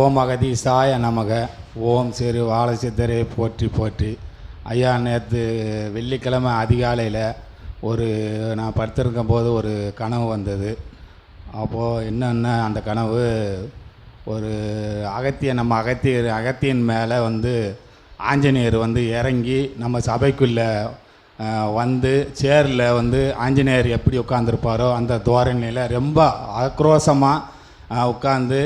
ஓம் அகதீசாய நமக. ஓம் சிறு வாழசித்தரே போற்றி போற்றி. ஐயா நேற்று வெள்ளிக்கிழமை அதிகாலையில் ஒரு நான் படுத்திருக்கும் போது ஒரு கனவு வந்தது. அப்போது என்னென்ன அந்த கனவு? ஒரு அகத்திய நம்ம அகத்தியர் அகத்தியின் மேலே வந்து ஆஞ்சநேயர் வந்து இறங்கி நம்ம சபைக்குள்ளே வந்து சேரில் வந்து ஆஞ்சநேயர் எப்படி உட்காந்துருப்பாரோ அந்த தோரணையில் ரொம்ப ஆக்ரோஷமாக உட்காந்து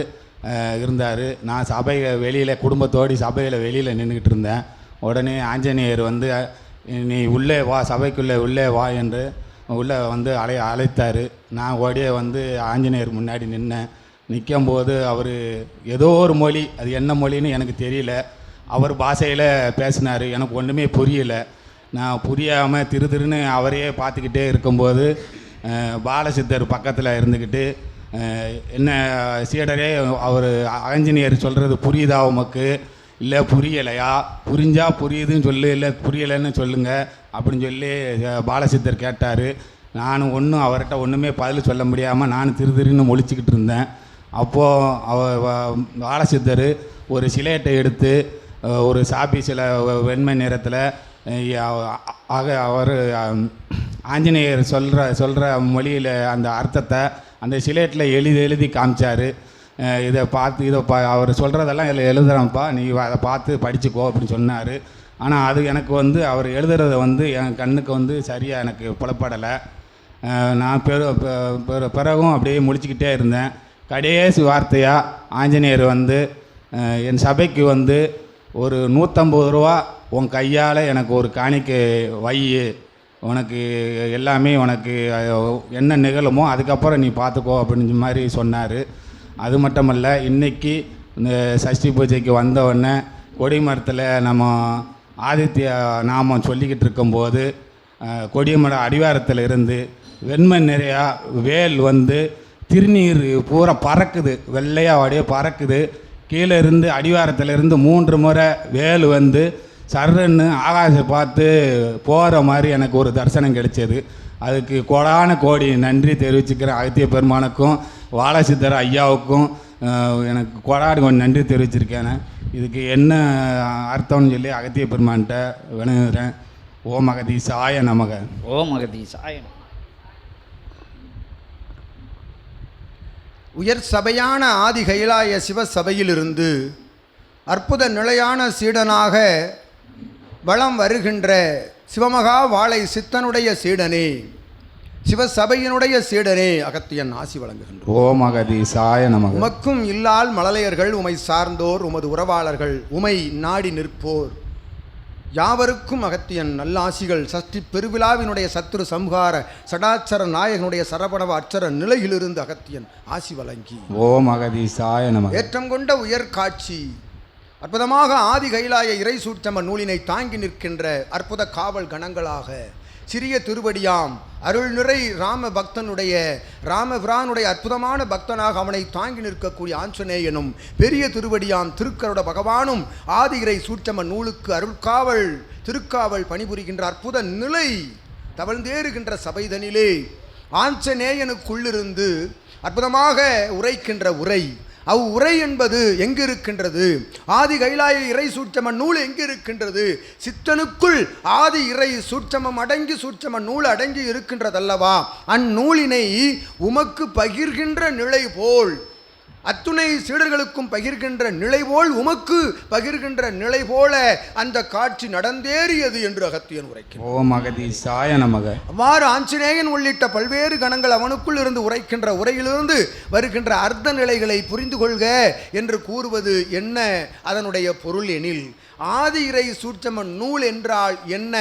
இருந்தார். நான் சபை வெளியில் குடும்பத்தோடு சபையில் வெளியில் நின்றுக்கிட்டு இருந்தேன். உடனே ஆஞ்சநேயர் வந்து நீ உள்ளே வா சபைக்குள்ளே உள்ளே வா என்று உள்ளே வந்து அழை அழைத்தார். நான் ஓடியே வந்து ஆஞ்சநேயர் முன்னாடி நின்னேன். நிற்கும்போது அவர் ஏதோ ஒரு மொழி அது என்ன மொழின்னு எனக்கு தெரியல. அவர் பாஷையில் பேசினார். எனக்கு ஒன்றுமே புரியலை. நான் புரியாமல் திரு திருன்னு அவரையே பார்த்துக்கிட்டே இருக்கும்போது பாலசித்தர் பக்கத்தில் இருந்துக்கிட்டு என்ன சீடரே அவர் ஆஞ்சநேயர் சொல்கிறது புரியுதா உமக்கு? இல்லை புரியலையா? புரிஞ்சால் புரியுதுன்னு சொல்லு இல்லை புரியலைன்னு சொல்லுங்க அப்படின்னு சொல்லி பாலசித்தர் கேட்டார். நானும் ஒன்றும் அவர்கிட்ட ஒன்றுமே பதில் சொல்ல முடியாமல் நான் திரு திருன்னு ஒழிச்சிக்கிட்டு இருந்தேன். அப்போது அவ பாலசித்தர் ஒரு சிலையட்டை எடுத்து ஒரு சாப்பி சில வெண்மை நேரத்தில் ஆக அவர் ஆஞ்சநேயர் சொல்கிற சொல்கிற மொழியில் அந்த அர்த்தத்தை அந்த சிலேட்டில் எழுதி எழுதி காமிச்சார். இதை பார்த்து இதை பா அவர் சொல்கிறதெல்லாம் இதில் எழுதுகிறேன்ப்பா நீ அதை பார்த்து படிச்சுக்கோ அப்படின்னு சொன்னார். ஆனால் அது எனக்கு வந்து அவர் எழுதுறத வந்து என் கண்ணுக்கு வந்து சரியாக எனக்கு புலப்படலை. நான் பெரு பெரு- பிறகும் அப்படியே முடிச்சுக்கிட்டே இருந்தேன். கடைசி வார்த்தையாக ஆஞ்சநேயர் வந்து என் சபைக்கு வந்து ஒரு நூற்றம்பது ரூபா உன் கையால் எனக்கு ஒரு காணிக்கை வை உனக்கு எல்லாமே உனக்கு என்ன நிகழுமோ அதுக்கப்புறம் நீ பார்த்துக்கோ அப்படின்ற மாதிரி சொன்னார். அது மட்டுமல்ல இன்றைக்கி இந்த சஷ்டி பூஜைக்கு வந்தவுடனே கொடிமரத்தில் நம்ம ஆதித்ய நாமம் சொல்லிக்கிட்டு இருக்கும்போது அஹ், கொடிமர அடிவாரத்தில் இருந்து வெண்மை நிறையா வேல் வந்து திருநீர் பூரா பறக்குது. வெள்ளையாக அப்படியே பறக்குது. கீழே இருந்து அடிவாரத்தில் இருந்து மூன்று முறை வேல் வந்து சர்ன்னு ஆகாசம் பார்த்து போகிற மாதிரி எனக்கு ஒரு தரிசனம் கிடைச்சது. அதுக்கு கோடான கோடி நன்றி தெரிவிச்சுக்கிறேன் அகத்திய பெருமானுக்கும் வாழசித்தர் ஐயாவுக்கும். எனக்கு கோடான கோடி நன்றி தெரிவிச்சிருக்கேன். இதுக்கு என்ன அர்த்தம்னு சொல்லி அகத்திய பெருமான்கிட்ட வினவுகிறேன் ஓம் அகதி சாய நமக. ஓம் அகதீசாய நமக. உயர் சபையான ஆதி கைலாய சிவ சபையிலிருந்து அற்புத நிலையான சீடனாக வலம் வருகின்ற சிவமகா வாழை சித்தனுடைய சீடனே சிவசபையினுடைய சீடனே அகத்தியன் ஆசி வழங்குகின்றோம். ஓம் அகதி சாய நமக. உமக்கும் இல்லால் மழலையர்கள் உமை சார்ந்தோர் உமது உறவாளர்கள் உமை நாடி நிற்போர். யாவருக்கும் அகத்தியன் நல்லாசிகள் சஷ்டி பெருவிழாவினுடைய சத்துரு சம்ஹார சடாச்சர நாயகனுடைய சரபணவ அச்சர நிலையிலிருந்து அகத்தியன் ஆசி வழங்கி. ஓம் அகதி சாய நமக. ஏற்றம் கொண்ட உயர் காட்சி அற்புதமாக ஆதி கைலாய இறை சூட்சம நூலினை தாங்கி நிற்கின்ற அற்புத காவல் கணங்களாக சிறிய திருவடியாம் அருள் நிறை ராம பக்தனுடைய ராமபிரானுடைய அற்புதமான பக்தனாக அவனை தாங்கி நிற்கக்கூடிய ஆஞ்சநேயனும் பெரிய திருவடியாம் திருக்கருட பகவானும் ஆதி இறை சூட்சம நூலுக்கு அருள்காவல் திருக்காவல் பணிபுரிகின்ற அற்புத நிலை தவழ்ந்தேறுகின்ற சபைதனிலே ஆஞ்சநேயனுக்குள்ளிருந்து அற்புதமாக உரைக்கின்ற உரை. அவ் உரை என்பது எங்கு இருக்கின்றது ஆதி கைலாய இறை சூட்சம நூல் எங்கு இருக்கின்றது சித்தனுக்குள் ஆதி இறை சூட்சமம் அடங்கி சூட்சம நூல் அடங்கி இருக்கின்றதல்லவா? அந்நூலினை உமக்கு பகிர்கின்ற நிலை போல். அத்துணை சீடர்களுக்கும் பகிர்கின்ற நிலை போல் உமக்கு பகிர்கின்ற நிலை போல அந்த காட்சி நடந்தேறியது என்று அகத்தியன் உரைக்கிறார் ஓம் நமக. அவ்வாறு ஆஞ்சநேயன் உள்ளிட்ட பல்வேறு கணங்கள் அவனுக்குள் இருந்து உரைக்கின்ற உரையிலிருந்து வருகின்ற அர்த்த நிலைகளை புரிந்து கொள்க என்று கூறுவது என்ன? அதனுடைய பொருள் எனில் ஆதி இறை சூட்சம நூல் என்றால் என்ன?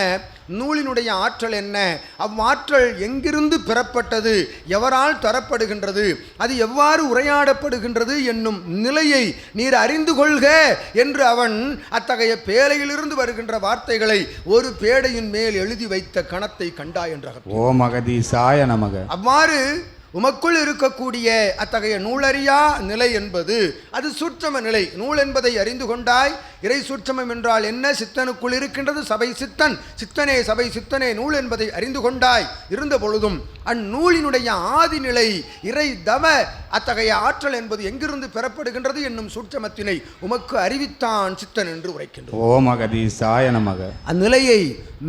நூலினுடைய ஆற்றல் என்ன? அவ்வாற்றல் எங்கிருந்து பெறப்பட்டது? எவரால் தரப்படுகின்றது? அது எவ்வாறு உரையாடப்படுகின்றது என்னும் நிலையை நீர் அறிந்து கொள்க என்று அவன் அத்தகைய பேழையிலிருந்து வருகின்ற வார்த்தைகளை ஒரு பேடையின் மேல் எழுதி வைத்த கணத்தை கண்டாய் என்ற ஓம் அகதி சாய நமக. அவ்வாறு உமக்குள் இருக்கக்கூடிய அத்தகைய நூலறியா நிலை என்பது அது சூட்சம நிலை. நூல் என்பதை அறிந்து கொண்டாய் இறை சூட்சமம் என்றால் என்ன? சித்தனுக்குள் இருக்கின்றது சபை சித்தன். சித்தனே சபை சித்தனே நூல் என்பதை அறிந்து கொண்டாய் இருந்த பொழுதும் அந்நூலினுடைய ஆதிநிலை இறை தவ அத்தகைய ஆற்றல் என்பது எங்கிருந்து பெறப்படுகின்றது என்னும் சூட்சமத்தினை உமக்கு அறிவித்தான் சித்தன் என்று உரைக்கின்றோம். ஓம் அகதீசாய நமக. அந்நிலையை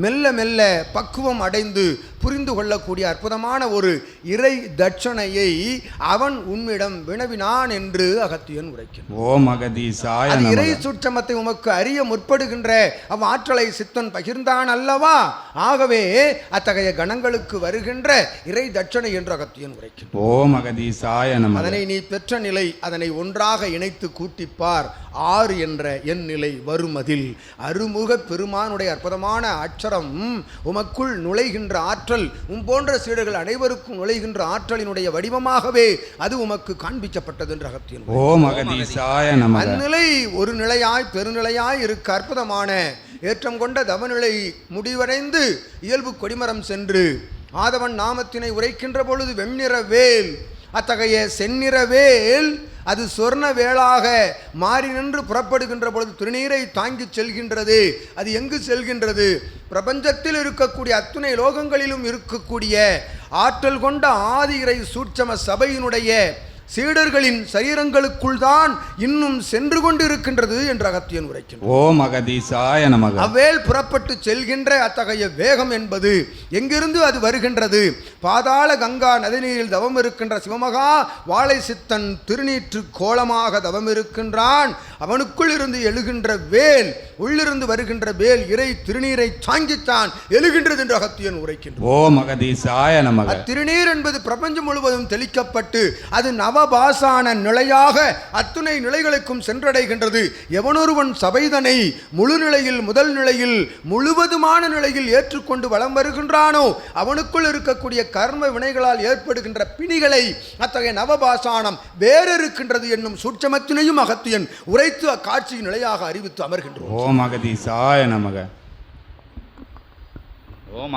மெல்ல மெல்ல பக்குவம் அடைந்து புரிந்து கொள்ளக்கூடிய அற்புதமான ஒரு இறை தட்சணையை அவன் உன்னிடம் வினவினான் என்று அகத்தியன் உரைக்கின்றான். ஓம் அகதீசாய இறை சுற்றமத்தை உமக்கு அறிய முற்படுகின்ற அவ் ஆற்றலை சித்தன் பகிர்ந்தான் அல்லவா? ஆகவே அத்தகைய கணங்களுக்கு வருகின்ற இறை தட்சணை என்று அகத்தியன் உரைக்கின்றான். ஓம் அகதீசாய அதனை நீ பெற்ற நிலை அதனை ஒன்றாக இணைத்து கூட்டிப்பார். ஆறு என்ற என் நிலை வருமதில். அருமுக பெருமானுடைய அற்புதமான அச்சரம் உமக்குள் நுழைகின்ற ஆற்றல் உம் போன்ற சீடர்கள் அனைவருக்கும் நுழைகின்ற ஆற்றலினுடைய வடிவமாகவே அது உமக்கு காண்பிக்கப்பட்டது என்று அகத்தியன் ஓம் அகதீசாய அந்நிலை ஒரு நிலையாய் பெருநிலையாய் இருக்க அற்புதமான ஏற்றம் கொண்ட தவநிலை முடிவடைந்து இயல்பு கொடிமரம் சென்று ஆதவன் நாமத்தினை உரைக்கின்ற பொழுது வெண்ணிற வேல். அத்தகைய செந்நிற வேல் அது சொர்ண வேளாக மாறி நின்று புறப்படுகின்ற பொழுது திருநீரை தாங்கிச் செல்கின்றது. அது எங்கு செல்கின்றது? பிரபஞ்சத்தில் இருக்கக்கூடிய அத்துணை லோகங்களிலும் இருக்கக்கூடிய ஆற்றல் கொண்ட ஆதி இறை சூட்சம சபையினுடைய சீடர்களின் சரீரங்களுக்குள் தான் இன்னும் சென்று கொண்டிருக்கின்றது என்று அகத்தியன் உரைக்கின்றார் ஓம் அகதீசாய நமக. அவ்வேல் புறப்பட்டு செல்கின்ற அத்தகைய வேகம் என்பது எங்கிருந்து அது வருகின்றது? பாதாள கங்கா நதிநீரில் தவம் இருக்கின்ற சிவமகா வாழை சித்தன் திருநீற்று கோலமாக தவம் இருக்கின்றான் அவனுக்குள் இருந்து எழுகின்ற வேல் உள்ளிருந்து வருகின்ற வேல் இறை திருநீரை தாங்கித்தான் எழுகின்றது என்று அகத்தியன் நமக. அத்திருநீர் என்பது பிரபஞ்சம் முழுவதும் தெளிக்கப்பட்டு அது நவபாசான நிலையாக அத்துணை நிலைகளுக்கும் சென்றடைகின்றது. எவனொருவன் சபைதனை முழு நிலையில் முதல் நிலையில் முழுவதுமான நிலையில் ஏற்றுக்கொண்டு வலம் வருகின்றானோ அவனுக்குள் இருக்கக்கூடிய கர்ம வினைகளால் ஏற்படுகின்ற பிணிகளை அத்தகைய நவபாசானம் வேறிருக்கின்றது என்னும் சூட்சமத்தினையும் அகத்தியன் உரைத்து அக்காட்சியின் நிலையாக அறிவித்து அமர்கின்றோம். ஓம் அகதீசாய நமக. ஓம்